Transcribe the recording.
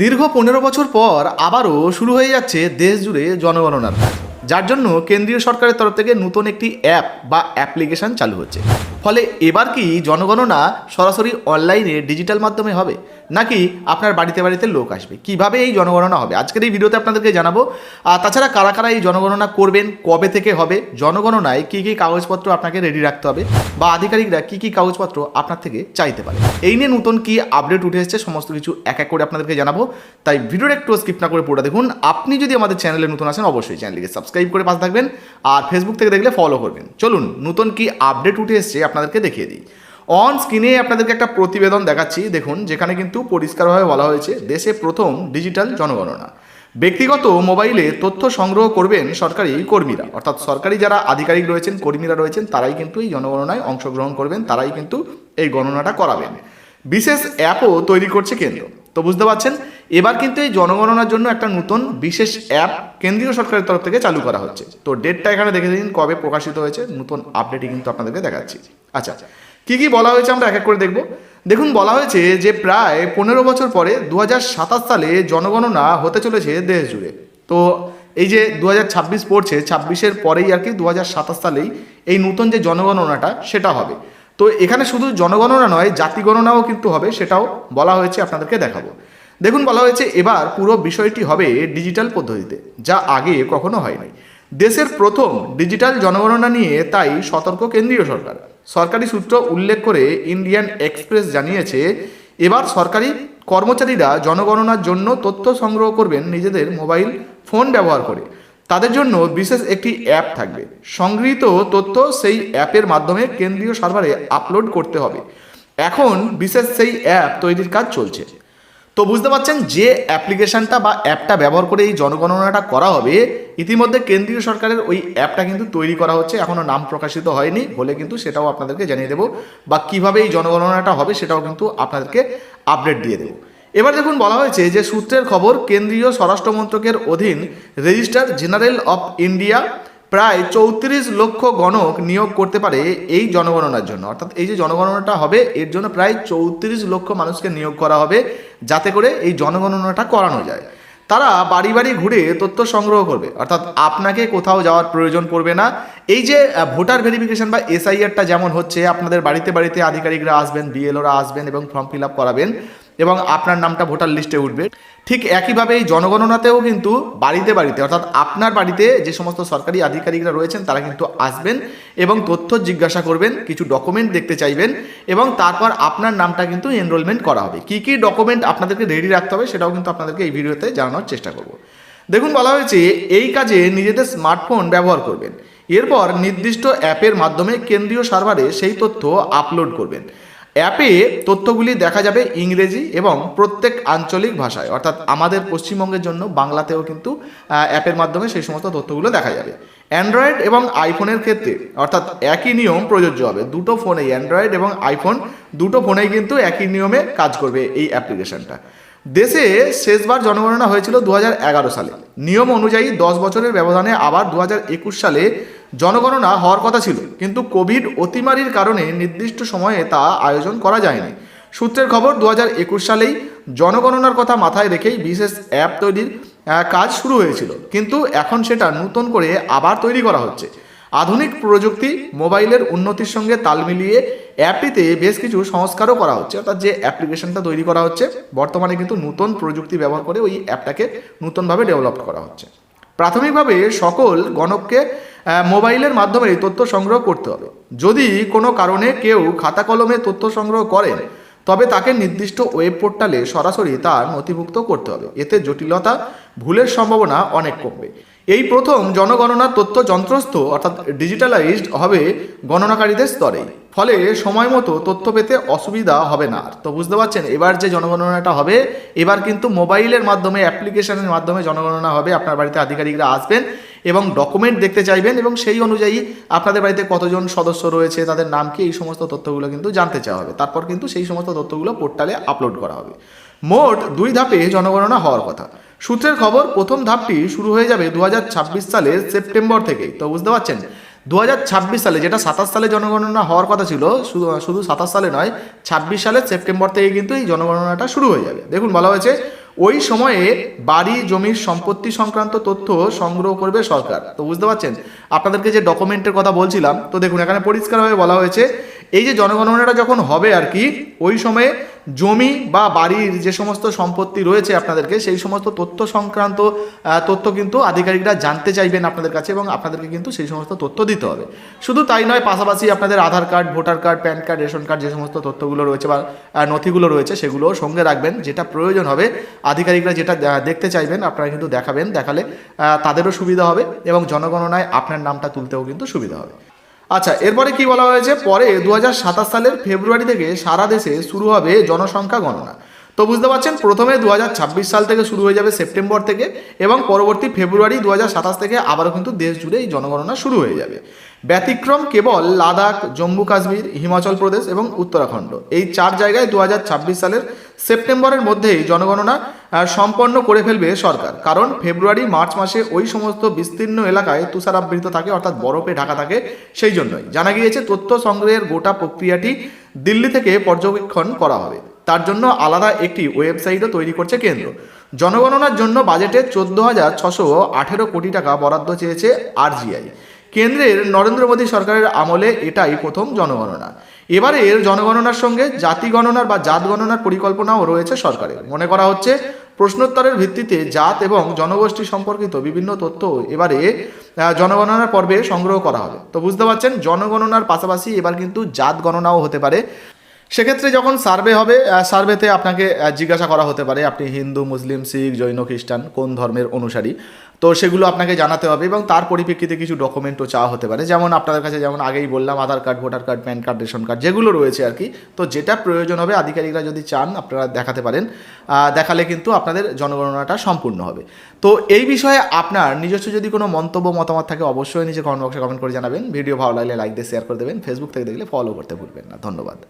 দীর্ঘ পনেরো বছর পর আবারও শুরু হয়ে যাচ্ছে দেশ জুড়ে জনগণনার। যার জন্য কেন্দ্রীয় সরকারের তরফ থেকে নতুন একটি অ্যাপ বা অ্যাপ্লিকেশন চালু হচ্ছে। ফলে এবার কি জনগণনা সরাসরি অনলাইনে ডিজিটাল মাধ্যমে হবে? নাকি আপনার বাড়িতে বাড়িতে লোক আসবে? কীভাবে এই জনগণনা হবে? আজকের এই ভিডিওতে আপনাদেরকে জানাব। আর তাছাড়া কারা কারা এই জনগণনা করবেন? কবে থেকে হবে? জনগণনায় কী কী কাগজপত্র আপনাকে রেডি রাখতে হবে? বা আধিকারিকরা কী কী কাগজপত্র আপনার থেকে চাইতে পারে? এই নিয়ে নতুন কি আপডেট উঠে এসেছে সমস্ত কিছু এক এক করে আপনাদেরকে জানাব। তাই ভিডিওটা একটু স্কিপ না করে পুরোটা দেখুন। আপনি যদি আমাদের চ্যানেলে নতুন আসেন, অবশ্যই চ্যানেলটিকে সাবস্ক্রাইব করে পাশে থাকবেন। আর ফেসবুক থেকে দেখলে ফলো করবেন। চলুন, নতুন কি আপডেট উঠে এসেছে আপনাদেরকে দেখিয়ে দিই। অন স্ক্রিনে আপনাদেরকে একটা প্রতিবেদন দেখাচ্ছি। দেখুন, যেখানে কিন্তু পরিষ্কারভাবে বলা হয়েছে, দেশে প্রথম ডিজিটাল জনগণনা। ব্যক্তিগত মোবাইলে তথ্য সংগ্রহ করবেন সরকারি কর্মীরা। অর্থাৎ সরকারি যারা আধিকারিক রয়েছেন, কর্মীরা রয়েছেন, তারাই কিন্তু এই জনগণনায় অংশগ্রহণ করবেন, তারাই কিন্তু এই গণনাটা করাবেন। বিশেষ অ্যাপও তৈরি করছে কেন্দ্র। তো বুঝতে পারছেন এবার কিন্তু এই জনগণনার জন্য একটা নতুন বিশেষ অ্যাপ কেন্দ্রীয় সরকারের তরফ থেকে চালু করা হচ্ছে। তো ডেটটা এখানে দেখে দিন কবে প্রকাশিত হয়েছে, নতুন আপডেটই কিন্তু আপনাদেরকে দেখাচ্ছি। আচ্ছা কি কি বলা হয়েছে আমরা এক এক করে দেখব। দেখুন, বলা হয়েছে যে প্রায় পনেরো বছর পরে দু হাজার সাতাশ সালে জনগণনা হতে চলেছে দেশ জুড়ে। তো এই যে দু ছাব্বিশ পড়ছে, ছাব্বিশের পরেই আর কি দু হাজার সাতাশ সালেই এই নতুন যে জনগণনাটা, সেটা হবে। তো এখানে শুধু জনগণনা নয় জাতি গণনাও কিন্তু হবে, সেটাও বলা হয়েছে আপনাদেরকে দেখাবো। দেখুন, বলা হয়েছে এবার পুরো বিষয়টি হবে ডিজিটাল পদ্ধতিতে, যা আগে কখনো হয়নি। দেশের প্রথম ডিজিটাল জনগণনা নিয়ে তাই সতর্ক কেন্দ্রীয় সরকার। সরকারি সূত্র উল্লেখ করে ইন্ডিয়ান এক্সপ্রেস জানিয়েছে, এবার সরকারি কর্মচারীরা জনগণনার জন্য তথ্য সংগ্রহ করবেন নিজেদের মোবাইল ফোন ব্যবহার করে। তাদের জন্য বিশেষ একটি অ্যাপ থাকবে। সংগৃহীত তথ্য সেই অ্যাপের মাধ্যমে কেন্দ্রীয় সার্ভারে আপলোড করতে হবে। এখন বিশেষ সেই অ্যাপ তৈরির কাজ চলছে। তো বুঝতে পারছেন যে অ্যাপ্লিকেশনটা বা অ্যাপটা ব্যবহার করে এই জনগণনাটা করা হবে, ইতিমধ্যে কেন্দ্রীয় সরকারের ওই অ্যাপটা কিন্তু তৈরি করা হচ্ছে এখনও নাম প্রকাশিত হয়নি হলে কিন্তু সেটাও আপনাদেরকে জানিয়ে দেবো বা কীভাবে এই জনগণনাটা হবে সেটাও কিন্তু আপনাদেরকে আপডেট দিয়ে দেবো। এবার দেখুন বলা হয়েছে যে সূত্রের খবর, কেন্দ্রীয় স্বরাষ্ট্র মন্ত্রকের অধীন রেজিস্ট্রার জেনারেল অফ ইন্ডিয়া প্রায় চৌত্রিশ লক্ষ গণক নিয়োগ করতে পারে এই জনগণনার জন্য। অর্থাৎ এই যে জনগণনাটা হবে, এর জন্য প্রায় চৌত্রিশ লক্ষ মানুষকে নিয়োগ করা হবে, যাতে করে এই জনগণনাটা করানো যায়। তারা বাড়ি বাড়ি ঘুরে তথ্য সংগ্রহ করবে। অর্থাৎ আপনাকে কোথাও যাওয়ার প্রয়োজন পড়বে না। এই যে ভোটার ভেরিফিকেশন বা এসআইআরটা যেমন হচ্ছে, আপনাদের বাড়িতে বাড়িতে আধিকারিকরা আসবেন, বিএলওরা আসবেন এবং ফর্ম ফিল আপ করাবেন এবং আপনার নামটা ভোটার লিস্টে উঠবে। ঠিক একইভাবে এই জনগণনাতেও কিন্তু বাড়িতে বাড়িতে, অর্থাৎ আপনার বাড়িতে যে সমস্ত সরকারি আধিকারিকরা রয়েছেন, তারা কিন্তু আসবেন এবং তথ্য জিজ্ঞাসা করবেন, কিছু ডকুমেন্ট দেখতে চাইবেন এবং তারপর আপনার নামটা কিন্তু এনরোলমেন্ট করা হবে। কী কী ডকুমেন্ট আপনাদেরকে রেডি রাখতে হবে সেটাও কিন্তু আপনাদেরকে এই ভিডিওতে জানানোর চেষ্টা করব। দেখুন, বলা হয়েছে এই কাজে নিজেদের স্মার্টফোন ব্যবহার করবেন। এরপর নির্দিষ্ট অ্যাপের মাধ্যমে কেন্দ্রীয় সার্ভারে সেই তথ্য আপলোড করবেন। অ্যাপে তথ্যগুলি দেখা যাবে ইংরেজি এবং প্রত্যেক আঞ্চলিক ভাষায়। অর্থাৎ আমাদের পশ্চিমবঙ্গের জন্য বাংলাতেও কিন্তু অ্যাপের মাধ্যমে সেই সমস্ত তথ্যগুলো দেখা যাবে। অ্যান্ড্রয়েড এবং আইফোনের ক্ষেত্রে, অর্থাৎ একই নিয়ম প্রযোজ্য হবে। দুটো ফোনেই, অ্যান্ড্রয়েড এবং আইফোন, দুটো ফোনেই কিন্তু একই নিয়মে কাজ করবে এই অ্যাপ্লিকেশনটা। দেশে শেষবার জনগণনা হয়েছিল দু হাজার এগারো সালে। নিয়ম অনুযায়ী দশ বছরের ব্যবধানে আবার দু হাজার একুশ সালে জনগণনা হওয়ার কথা ছিল, কিন্তু কোভিড অতিমারির কারণে নির্দিষ্ট সময়ে তা আয়োজন করা যায়নি। সূত্রের খবর দু হাজার একুশ সালেই জনগণনার কথা মাথায় রেখেই বিশেষ অ্যাপ তৈরির কাজ শুরু হয়েছিল। কিন্তু এখন সেটা নতুন করে আবার তৈরি করা হচ্ছে। আধুনিক প্রযুক্তি, মোবাইলের উন্নতির সঙ্গে তাল মিলিয়ে অ্যাপটিতে বেশ কিছু সংস্কারও করা হচ্ছে। অর্থাৎ যে অ্যাপ্লিকেশনটা তৈরি করা হচ্ছে, বর্তমানে কিন্তু নতুন প্রযুক্তি ব্যবহার করে ওই অ্যাপটাকে নতুনভাবে ডেভেলপ করা হচ্ছে। প্রাথমিকভাবে সকল গণককে মোবাইলের মাধ্যমে তথ্য সংগ্রহ করতে হবে। যদি কোনো কারণে কেউ খাতা কলমে তথ্য সংগ্রহ করেন, তবে তাকে নির্দিষ্ট ওয়েব পোর্টালে সরাসরি তার নথিভুক্ত করতে হবে। এতে জটিলতা, ভুলের সম্ভাবনা অনেক কমবে। এই প্রথম জনগণনার তথ্য যন্ত্রস্থ অর্থাৎ ডিজিটালাইজড হবে গণনাকারীদের স্তরে। ফলে সময় মতো তথ্য পেতে অসুবিধা হবে না। তো বুঝতে পারছেন, এবার যে জনগণনাটা হবে, এবার কিন্তু মোবাইলের মাধ্যমে, অ্যাপ্লিকেশনের মাধ্যমে জনগণনা হবে। আপনার বাড়িতে আধিকারিকরা আসবেন এবং ডকুমেন্ট দেখতে চাইবেন এবং সেই অনুযায়ী আপনাদের বাড়িতে কতজন সদস্য রয়েছে, তাদের নাম কি, এই সমস্ত তথ্যগুলো কিন্তু জানতে চাওয়া হবে। তারপর কিন্তু সেই সমস্ত তথ্যগুলো পোর্টালে আপলোড করা হবে। মোট দুই ধাপে জনগণনা হওয়ার কথা। সূত্রের খবর, প্রথম ধাপটি শুরু হয়ে যাবে দু সালের সেপ্টেম্বর থেকেই। তো বুঝতে পারছেন? দু হাজার ছাব্বিশ সালে যেটা সাতাশ সালে জনগণনা হওয়ার কথা ছিল, শুধু শুধু সাতাশ সালে নয়, ছাব্বিশ সালের সেপ্টেম্বর থেকে কিন্তু এই জনগণনাটা শুরু হয়ে যাবে। দেখুন, বলা হয়েছে ওই সময়ে বাড়ি, জমির সম্পত্তি সংক্রান্ত তথ্য সংগ্রহ করবে সরকার। তো বুঝতে পারছেন? আপনাদেরকে যে ডকুমেন্টের কথা বলছিলাম, তো দেখুন, এখানে পরিষ্কারভাবে বলা হয়েছে, এই যে জনগণনাটা যখন হবে আর কি, ওই সময়ে জমি বা বাড়ির যে সমস্ত সম্পত্তি রয়েছে আপনাদেরকে, সেই সমস্ত তথ্য সংক্রান্ত তথ্য কিন্তু আধিকারিকরা জানতে চাইবেন আপনাদের কাছে এবং আপনাদেরকে কিন্তু সেই সমস্ত তথ্য দিতে হবে। শুধু তাই নয়, পাশাপাশি আপনাদের Aadhaar card, voter card, PAN card, ration card যে সমস্ত তথ্যগুলো রয়েছে বা নথিগুলো রয়েছে, সেগুলোও সঙ্গে রাখবেন। যেটা প্রয়োজন হবে, আধিকারিকরা যেটা দেখতে চাইবেন, আপনারা কিন্তু দেখাবেন, দেখালে তাদেরও সুবিধা হবে এবং জনগণনায় আপনার নামটা তুলতেও কিন্তু সুবিধা হবে। আচ্ছা এরপরে কি বলা হয়েছে? পরে দু হাজার সাতাশ সালের ফেব্রুয়ারি থেকে সারা দেশে শুরু হবে জনসংখ্যা গণনা। তো বুঝতে পারছেন, প্রথমে দু হাজার ছাব্বিশ সাল থেকে শুরু হয়ে যাবে সেপ্টেম্বর থেকে এবং পরবর্তী ফেব্রুয়ারি দু হাজার সাতাশ থেকে আবারও কিন্তু দেশ জুড়ে এই জনগণনা শুরু হয়ে যাবে। ব্যতিক্রম কেবল লাদাখ, জম্মু কাশ্মীর, হিমাচল প্রদেশ এবং উত্তরাখণ্ড। এই চার জায়গায় দু হাজার ছাব্বিশ সালের সেপ্টেম্বরের মধ্যেই জনগণনা সম্পন্ন করে ফেলবে সরকার। কারণ ফেব্রুয়ারি, মার্চ মাসে ওই সমস্ত বিস্তীর্ণ এলাকায় তুষারাবৃত থাকে, অর্থাৎ বরফে ঢাকা থাকে সেই জন্যই। জানা গিয়েছে, তথ্য সংগ্রহের গোটা প্রক্রিয়াটি দিল্লি থেকে পর্যবেক্ষণ করা হবে। তার জন্য আলাদা একটি ওয়েবসাইটও তৈরি করছে কেন্দ্র। জনগণনার জন্য বাজেটে চোদ্দ হাজার ছশো আঠেরো কোটি টাকা বরাদ্দ চেয়েছে আরজিআই। কেন্দ্রের নরেন্দ্র মোদী সরকারের আমলে এটাই প্রথম জনগণনা। এবারের জনগণনার সঙ্গে জাতি গণনার বা জাত গণনার পরিকল্পনাও রয়েছে সরকারের। মনে করা হচ্ছে, প্রশ্নোত্তরের ভিত্তিতে জাত এবং জনগোষ্ঠী সম্পর্কিত বিভিন্ন তথ্য এবারে জনগণনার পর্বে সংগ্রহ করা হবে। তো বুঝতে পারছেন, জনগণনার পাশাপাশি এবার কিন্তু জাত গণনাও হতে পারে। সেক্ষেত্রে যখন সার্ভে হবে সার্ভেতে আপনাকে জিজ্ঞাসা করা হতে পারে, আপনি হিন্দু, মুসলিম, শিখ, জৈন, খ্রিস্টান কোন ধর্মের অনুসারী? তো সেগুলো আপনাকে জানাতে হবে এবং তার পরিপ্রেক্ষিতে কিছু ডকুমেন্টও চাওয়া হতে পারে। যেমন আপনাদের কাছে যেমন আগেই বললাম, Aadhaar card, voter card, PAN card, ration card, যেগুলো রয়েছে আর কি। তো যেটা প্রয়োজন হবে, আধিকারিকরা যদি চান, আপনারা দেখাতে পারেন। দেখালে কিন্তু আপনাদের জনগণনাটা সম্পূর্ণ হবে। তো এই বিষয়ে আপনার নিজস্ব যদি কোনো মন্তব্য, মতামত থাকে, অবশ্যই নিজে কমেন্ট বক্সে কমেন্ট করে জানাবেন। ভিডিও ভালো লাগলে লাইক দিয়ে শেয়ার করে দেবেন। ফেসবুক থেকে দেখলে ফলো করতে ভুলবেন না। ধন্যবাদ।